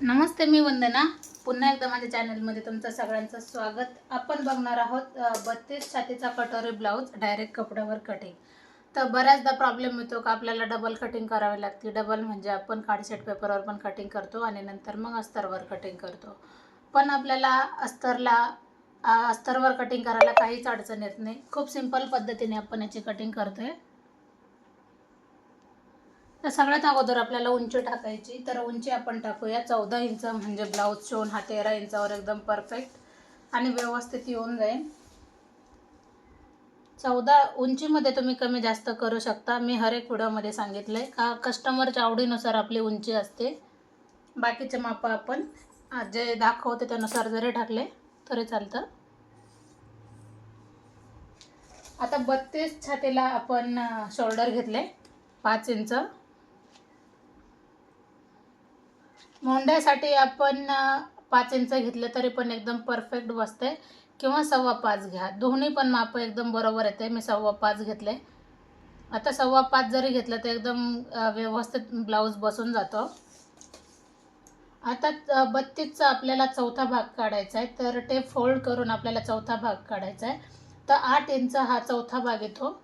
नमस्ते मी वंदना. पुन्हा एकदा माझ्या चॅनलमध्ये तुमचं सगळ्यांचं स्वागत. आपण बघणार आहोत बत्तीस छातीचा कटोरी ब्लाऊज डायरेक्ट कपड्यावर कटिंग तर बऱ्याचदा प्रॉब्लेम येतो का आपल्याला डबल कटिंग करावी लागते. डबल म्हणजे आपण कार्डसेट पेपरवर पण कटिंग करतो आणि नंतर मग अस्तरवर कटिंग करतो. पण आपल्याला अस्तरला अस्तरवर कटिंग करायला काहीच अडचण येत नाही. खूप सिंपल पद्धतीने आपण याची कटिंग करतो आहे तर सगळ्यात अगोदर आपल्याला उंची टाकायची. तर उंची आपण टाकूया. चौदा इंच म्हणजे ब्लाऊज शिवून हा तेरा इंचावर एकदम परफेक्ट आणि व्यवस्थित येऊन जाईल. चौदा उंचीमध्ये तुम्ही कमी जास्त करू शकता. मी हर एक व्हिडिओमध्ये सांगितलं आहे का कस्टमरच्या आवडीनुसार आपली उंची असते. बाकीचे माप आपण जे दाखवते त्यानुसार जरी टाकले तरी चालतं. आता बत्तीस छातीला आपण शोल्डर घेतले. पाच इंच. मोंढ्यासाठी आपण पाच इंच घेतले तरी पण एकदम परफेक्ट बसते किंवा सव्वा पाच घ्या. दोन्ही पण माप एकदम बरोबर येते मी सव्वा पाच घेतले आता सव्वा पाच जरी घेतलं तर एकदम व्यवस्थित ब्लाऊज बसून जातो. आता बत्तीसचा आपल्याला चौथा भाग काढायचा आहे. तर ते फोल्ड करून आपल्याला चौथा भाग काढायचा आहे. तर आठ इंच हा चौथा भाग येतो.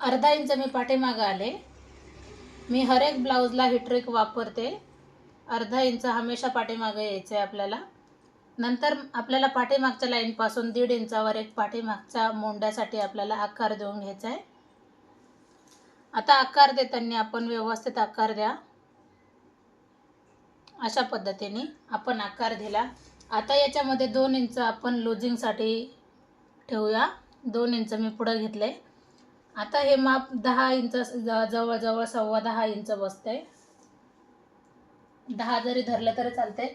अर्धा इंच मी पाठीमागं आले. मी हर एक ब्लाऊजला ही ट्रिक वापरते. अर्धा इंच हमेशा पाठीमागं यायचं आहे आपल्याला. नंतर आपल्याला पाठीमागच्या लाईनपासून दीड इंचावर एक पाठीमागच्या मोंड्यासाठी आपल्याला आकार देऊन घ्यायचा आहे आता आकार देताना आपण व्यवस्थित आकार द्या. अशा पद्धतीने आपण आकार दिला. आता याच्यामध्ये दोन इंच आपण लुझिंगसाठी ठेवूया. दोन इंच मी पुढं घेतले आता हे माप दहा इंच ज- जवळजवळ सव्वा दहा इंच बसते दहा जरी धरलं तरी चालते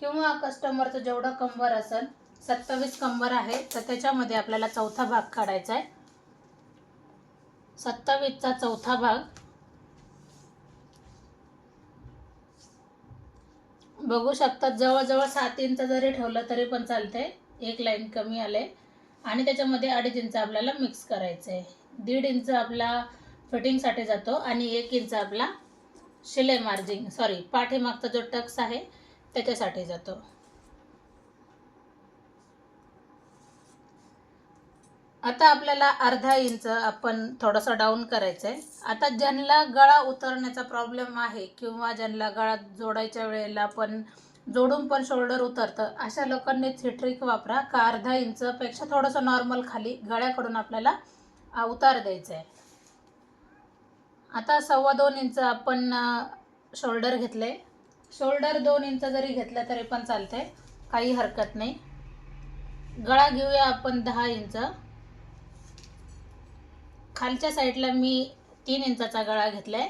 किंवा कस्टमरचं जेवढं कंबर असेल सत्तावीस कंबर आहे तर त्याच्यामध्ये आपल्याला चौथा भाग काढायचा आहे. सत्तावीसचा चौथा भाग. बघू शकतात जवळजवळ सात इंच जरी ठेवलं तरी पण चालते एक लाईन कमी आले आणि त्याच्यामध्ये अडीच इंच आपल्याला मिक्स करायचं आहे दीड इंच आपला फिटिंगसाठी जातो आणि एक इंच आपला शिलाई मार्जिंग सॉरी पाठीमागचा जो टक्स आहे त्याच्यासाठी जातो. आता आपल्याला अर्धा इंच आपण थोडंसं डाऊन करायचं आहे आता ज्यांना गळा उतरण्याचा प्रॉब्लेम आहे किंवा ज्यांना गळा जोडायच्या वेळेला पण जोडून पण शोल्डर उतरतं अशा लोकांनी ही ट्रिक वापरा. का अर्धा इंचपेक्षा थोडंसं नॉर्मल खाली गळ्याकडून आपल्याला उतार द्यायचा आहे आता सव्वा दोन इंच आपण शोल्डर घेतले शोल्डर दोन इंच जरी घेतलं तरी पण चालते काही हरकत नाही. गळा घेऊया आपण दहा इंच. खालच्या साईडला मी तीन इंचाचा गळा घेतला आहे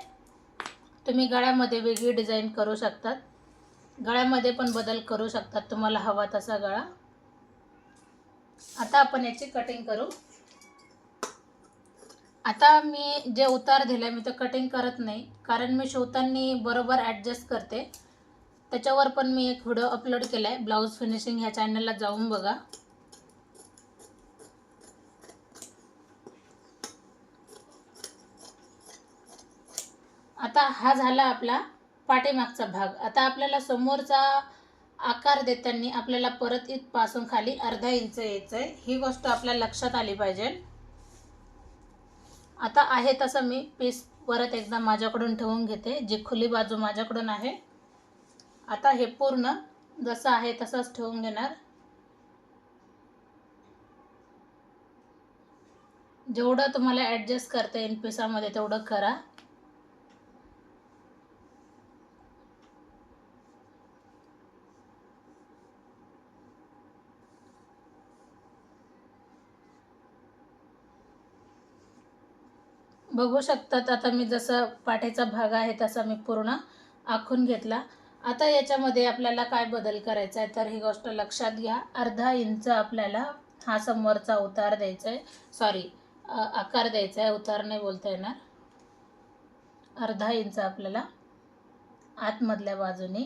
तुम्ही गळ्यामध्ये वेगळी डिझाईन करू शकतात. गळ्यामध्ये पण बदल करू शकतात. तुम्हाला हवा तसा गळा. आता आपण याची कटिंग करू. आता मी जे उतार दिला मी तो कटिंग करत नाही. कारण मी शिवताना बरोबर ॲडजस्ट करते. त्याच्यावर पण मी एक व्हिडिओ अपलोड केला आहे ब्लाऊज फिनिशिंग ह्या चॅनलला जाऊन बघा. आता हा झाला आपला पाठीमागचा भाग. आता आपल्याला समोरचा आकार देताना आपल्याला परत इथपासून खाली अर्धा इंच यायचं आहे ही गोष्ट आपल्या लक्षात आली पाहिजे. आता आहे तसं मी पीस परत एकदा माझ्याकडून ठेवून घेते जी खुली बाजू माझ्याकडून आहे. आता हे पूर्ण जसं आहे तसंच ठेवून घेणार. जेवढं तुम्हाला ॲडजस्ट करता येईल पिसामध्ये तेवढं करा. बघू शकतात. आता मी जसं पाठीचा भाग आहे तसा मी पूर्ण आखून घेतला. आता याच्यामध्ये आपल्याला काय बदल करायचा आहे तर ही गोष्ट लक्षात घ्या. अर्धा इंच आपल्याला हा समोरचा उतार द्यायचा आहे सॉरी आकार द्यायचा आहे उतार नाही बोलता येणार. अर्धा इंच आपल्याला आतमधल्या बाजूने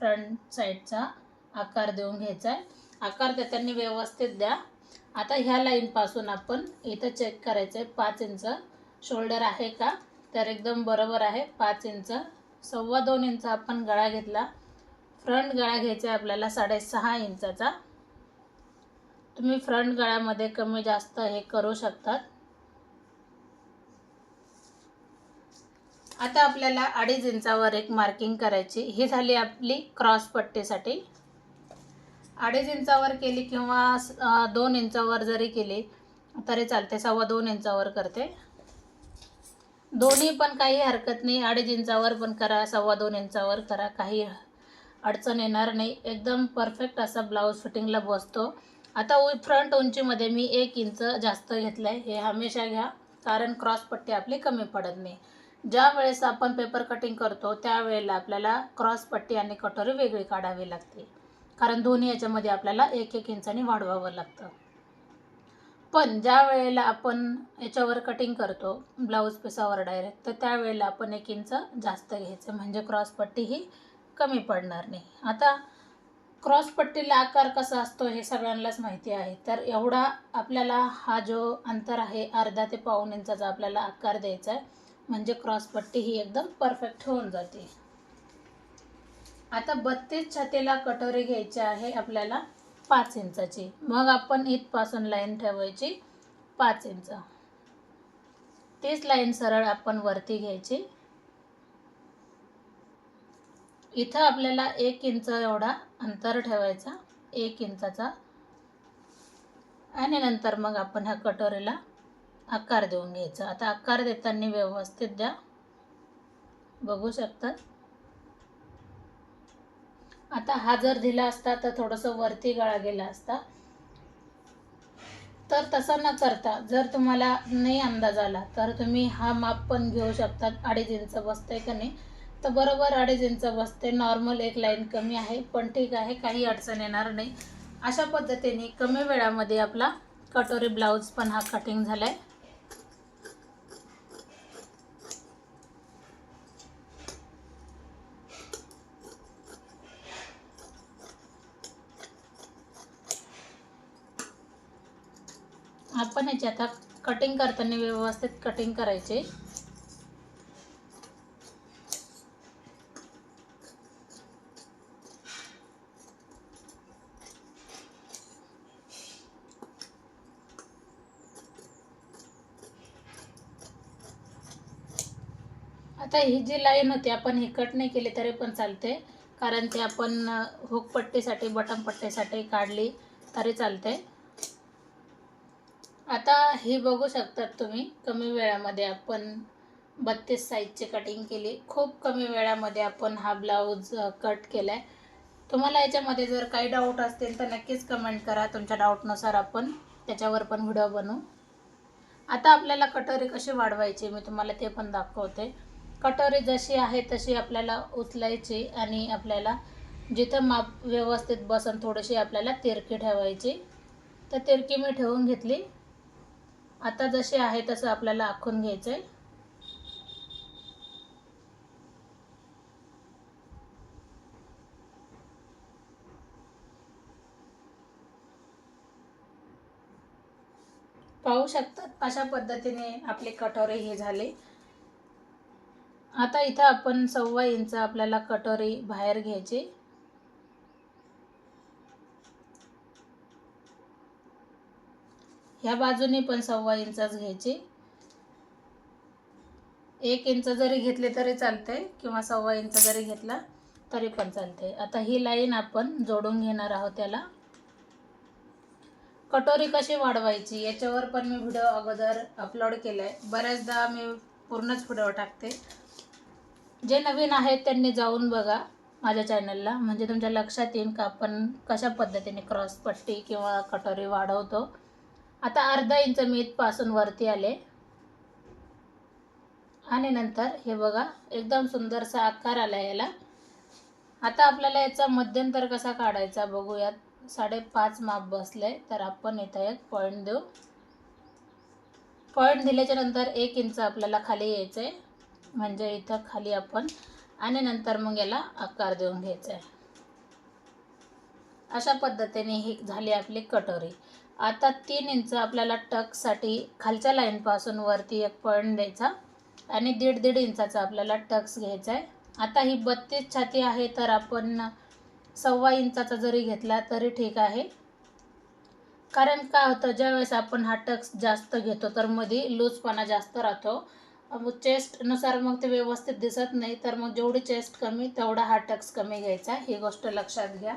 फ्रंट साईडचा आकार देऊन घ्यायचा आहे आकार देताना व्यवस्थित द्या. आता ह्या लाईनपासून आपण इथं चेक करायचं आहे पाच इंच. शोल्डर आहे का? तर एकदम बरोबर आहे. पाच इंच. सव्वा दोन इंच आपण गळा घेतला. फ्रंट गळा घ्यायचा आहे आपल्याला साडेसहा इंचाचा. तुम्ही फ्रंट गळ्यामध्ये कमी जास्त हे करू शकतात. आता आपल्याला अडीच इंचावर एक मार्किंग करायची. ही झाली आपली क्रॉस पट्टीसाठी. अडीच इंचावर केली किंवा दोन इंचावर जरी केली तरी चालते. सव्वा दोन इंचावर करते. दोन्ही पण काही हरकत नाही. अडीच इंचावर पण करा सव्वा दोन इंचावर करा काही अडचण येणार नाही. एकदम परफेक्ट असा ब्लाऊज फिटिंगला बसतो. आता उ फ्रंट उंचीमध्ये मी एक इंच जास्त घेतलं आहे हे हमेशा घ्या कारण क्रॉस पट्टी आपली कमी पडत नाही. ज्या वेळेस आपण पेपर कटिंग करतो त्यावेळेला आपल्याला क्रॉस पट्टी आणि कटोरी वेगळी काढावी लागते. कारण दोन्ही याच्यामध्ये आपल्याला एक एक इंचाने वाढवावं लागतं. पण ज्या वेळेला आपण याच्यावर कटिंग करतो ब्लाऊज पिसावर डायरेक्ट तर त्यावेळेला आपण एक इंच जास्त घ्यायचं. म्हणजे क्रॉसपट्टी ही कमी पडणार नाही. आता क्रॉसपट्टीला आकार कसा असतो हे सगळ्यांनाच माहिती आहे. तर एवढा आपल्याला हा जो अंतर आहे अर्धा ते पाऊण इंचाचा आपल्याला आकार द्यायचा आहे. म्हणजे क्रॉस पट्टी ही एकदम परफेक्ट होऊन जाते. आता बत्तीस छातीला कटोरी घ्यायची आहे आपल्याला. पाच इंचाची. मग आपण इथपासून लाईन ठेवायची पाच इंच. तीच लाईन सरळ आपण वरती घ्यायची. इथं आपल्याला एक इंच एवढा अंतर ठेवायचा एक इंचाचा. आणि नंतर मग आपण ह्या कटोरीला आकार देऊन घ्यायचा. आता आकार देताना व्यवस्थित द्या. बघू शकतात? आता हा जर दिला असता तर थोडंसं वरती गळा गेला असता. तर तसं न करता जर तुम्हाला नाही अंदाज आला तर तुम्ही हा माप पण घेऊ शकतात अडीच इंच बसते का नाही. तर बरोबर अडीच इंच बसते नॉर्मल एक लाईन कमी आहे पण ठीक आहे काही अडचण येणार नाही. अशा पद्धतीने कमी वेळामध्ये आपला कटोरी ब्लाऊज पण हा कटिंग झाला आहे आपण याची आता कटिंग करताना व्यवस्थित कटिंग करायचे. आता ही जी लाईन होती आपण ही कट नाही केली तरी पण चालते. कारण ती आपण हुक पट्टीसाठी बटन पट्टीसाठी काढली तरी चालते. आता हे बघू शकतात तुम्ही कमी वेळामध्ये आपण बत्तीस साईजची कटिंग केली. खूप कमी वेळामध्ये आपण हा ब्लाऊज कट केला आहे तुम्हाला याच्यामध्ये जर काही डाऊट असतील तर नक्कीच कमेंट करा. तुमच्या डाऊटनुसार आपण त्याच्यावर पण व्हिडिओ बनवू. आता आपल्याला कटोरी कशी वाढवायची मी तुम्हाला ते पण दाखवते. कटोरी जशी आहे तशी आपल्याला उचलायची आणि आपल्याला जिथं माप व्यवस्थित बसन थोडीशी आपल्याला तिरकी ठेवायची. तर तिरकी मी ठेवून घेतली. आता जसे आहे तसं आपल्याला आखून घ्यायचं आहे पाहू शकतात अशा पद्धतीने आपले कटोरे हे झाले. आता इथं आपण सव्वा इंच आपल्याला कटोरी बाहेर घ्यायची. ह्या बाजूने पण सव्वा इंचच घ्यायची. एक इंच जरी घेतले तरी चालते किंवा सव्वा इंच जरी घेतला तरी पण चालते आता ही लाईन आपण जोडून घेणार आहोत त्याला. कटोरी कशी वाढवायची याच्यावर पण मी व्हिडिओ अगोदर अपलोड केला आहे बऱ्याचदा मी पूर्णच व्हिडिओ टाकते. जे नवीन आहेत त्यांनी जाऊन बघा माझ्या चॅनलला. म्हणजे तुमच्या लक्षात येईल का आपण कशा पद्धतीने क्रॉस पट्टी किंवा कटोरी वाढवतो. आता अर्धा इंच मी इथपासून वरती आले. आणि नंतर हे बघा एकदम सुंदरसा आकार आला याला. आता आपल्याला याचा मध्यंतर कसा काढायचा बघूयात. साडेपाच माप बसले तर आपण इथं एक पॉईंट देऊ. पॉईंट दिल्याच्या नंतर एक इंच आपल्याला खाली यायचं आहे म्हणजे इथं खाली आपण आणि नंतर मग याला आकार देऊन घ्यायचा आहे अशा पद्धतीने ही झाली आपली कटोरी. आता तीन इंच आपल्याला टक्ससाठी खालच्या लाईनपासून वरती एक पॉईंट द्यायचा आणि दीड दीड इंचाचा आपल्याला टक्स घ्यायचा आहे. आता ही बत्तीस छाती आहे तर आपण सव्वा इंचाचा जरी घेतला तरी ठीक आहे. कारण काय होतं ज्यावेळेस आपण हा टक्स जास्त घेतो तर मध्ये लूजपणा जास्त राहतो. मग चेस्टनुसार मग ते व्यवस्थित दिसत नाही तर मग जेवढी चेस्ट कमी तेवढा हा टक्स कमी घ्यायचा ही गोष्ट लक्षात घ्या.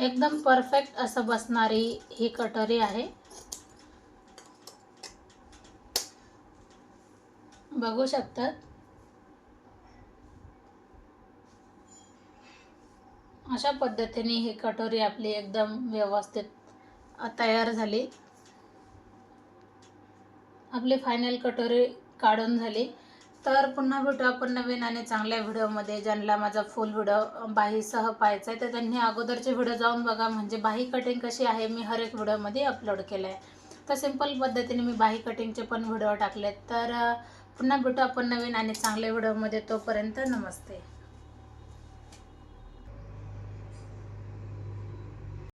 एकदम परफेक्ट असं बसणारी ही कटोरी आहे. बघू शकतात. अशा पद्धतीने ही कटोरी आपली एकदम व्यवस्थित तयार झाली. आपली फायनल कटोरी काढून झाली. तर पुन्हा भेटू आपण नवीन आणि चांगल्या व्हिडिओमध्ये ज्यांना माझा फुल व्हिडिओ बाहीसह पाहायचा आहे तर त्यांनी अगोदरचे व्हिडिओ जाऊन बघा. म्हणजे बाही कटिंग कशी आहे मी हर एक व्हिडिओमध्ये अपलोड केलं आहे तर सिंपल पद्धतीने मी बाही कटिंगचे पण व्हिडिओ टाकलेत. तर पुन्हा भेटू आपण नवीन आणि चांगल्या व्हिडिओमध्ये. तोपर्यंत नमस्ते.